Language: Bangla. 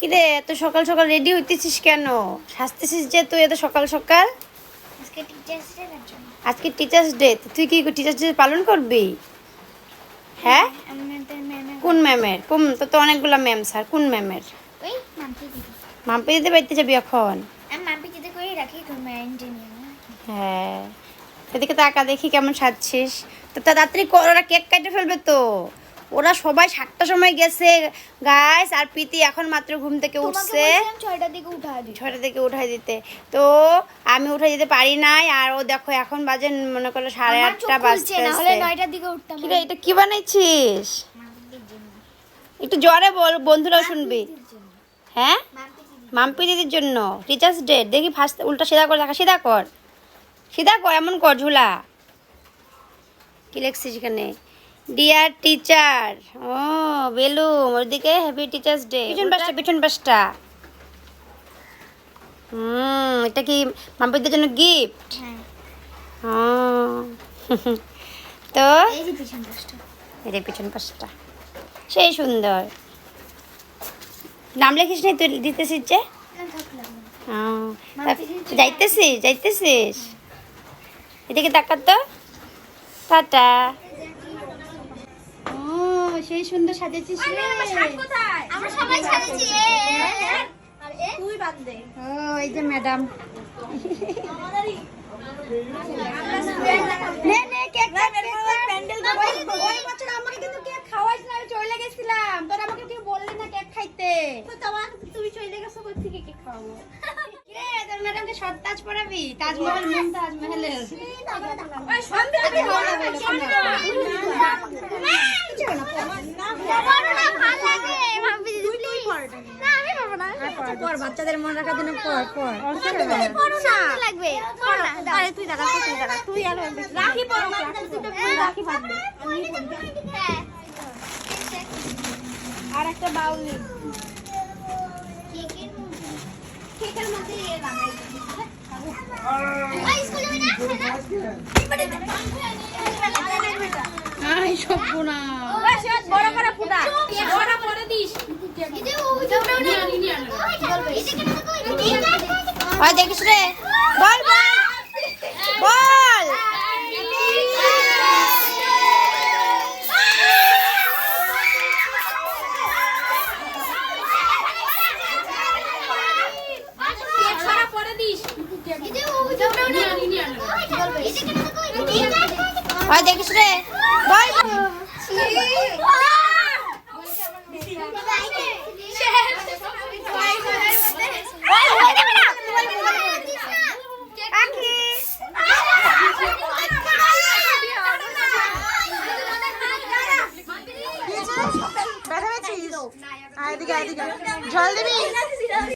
কিরে এত সকাল সকাল রেডি হইতেছিস কেন? সাজতেছিস যে তুই এত সকাল সকাল? আজকে টিচার্স ডে তার আজকে টিচার্স ডে তুই কি টিচার্স ডে পালন করবি? হ্যাঁ? কোন ম্যামের কোন? তো তো অনেকগুলো ম্যাম স্যার কোন ম্যামের ওই মাম্পি দিদি। মাম্পি দিতে বাড়িতে যাবি এখন? আমি মাম্পি দিদি করেই রাখি তোমার ইঞ্জিনিয়ার হ্যাঁ। এদিকে তাকা দেখি কেমন সাজছিস। তো তা তাড়াতাড়ি কর ওরা কেক কাটে ফেলবে তো? ওরা সবাই সাতটার সময় গেছে। গাইস আর প্রীতি এখন মাত্র ঘুম থেকে উঠছে। ছয়টার দিকে উঠা দিই ছয়টা থেকে উঠাই দিতে। তো আমি উঠাই দিতে পারি নাই আর ও দেখো এখন বাজে মনে করল সাড়ে আটটা বাজছে নয়টার দিকে উঠতাম কিরে এটা কি বানাইছিস? একটু জোরে বল বন্ধুরাও শুনবি। হ্যাঁ? মাম্পি মাম্পি দিদির জন্য। টিচার্স ডে দেখি ফার্স্ট উল্টা সিধা কর দেখা সিধা কর। সিধা কর এমন কর ঝুলা। কি লেখছিস এখানে? ডিয়ার টিচার ও বেলুম ওদিকে হ্যাপি টিচার্স ডে পিছন পাশটা পিছন পাশটা হুম এটা কি মাম্পিদের জন্য গিফট হ্যাঁ। তো? এই যে পিছন পাশটা সেই সুন্দর। নাম লিখিস নাই তুই দিতেছিস যে? না না। যাইতেছিস যাইতেছিস? এদিকে তো টাটা। সেই সুন্দর সাজেছিস আমরা সবাই ছাড়েছি তুই বাদ দে। ও এই যে ম্যাডাম। নে নে cake cut cake cut pandal ওই বছর আমাকে কিন্তু কেক খাওয়াইছ না আমি চলে গেছিলাম। তোর আমাকে কেউ বললি না কেক খাইতে। তুমি চলে গেছো কোথা থেকে কি খাওয়াবো? কিরে ম্যাডামকে শর্ট তাজ পরাবি তাজমহল মেন তাজমহলের বাচ্চাদের মনে রাখার জন্য পর পর লাগবে তুই দাঁড়া তুই দাঁড়া তুই আর রাখি রাখি আর একটা বাউল আই সপনা বড় করে ফুটা বড় দিস দেখিস রে। বল বল। বল। ওই দেখিস রে। জল দিবি?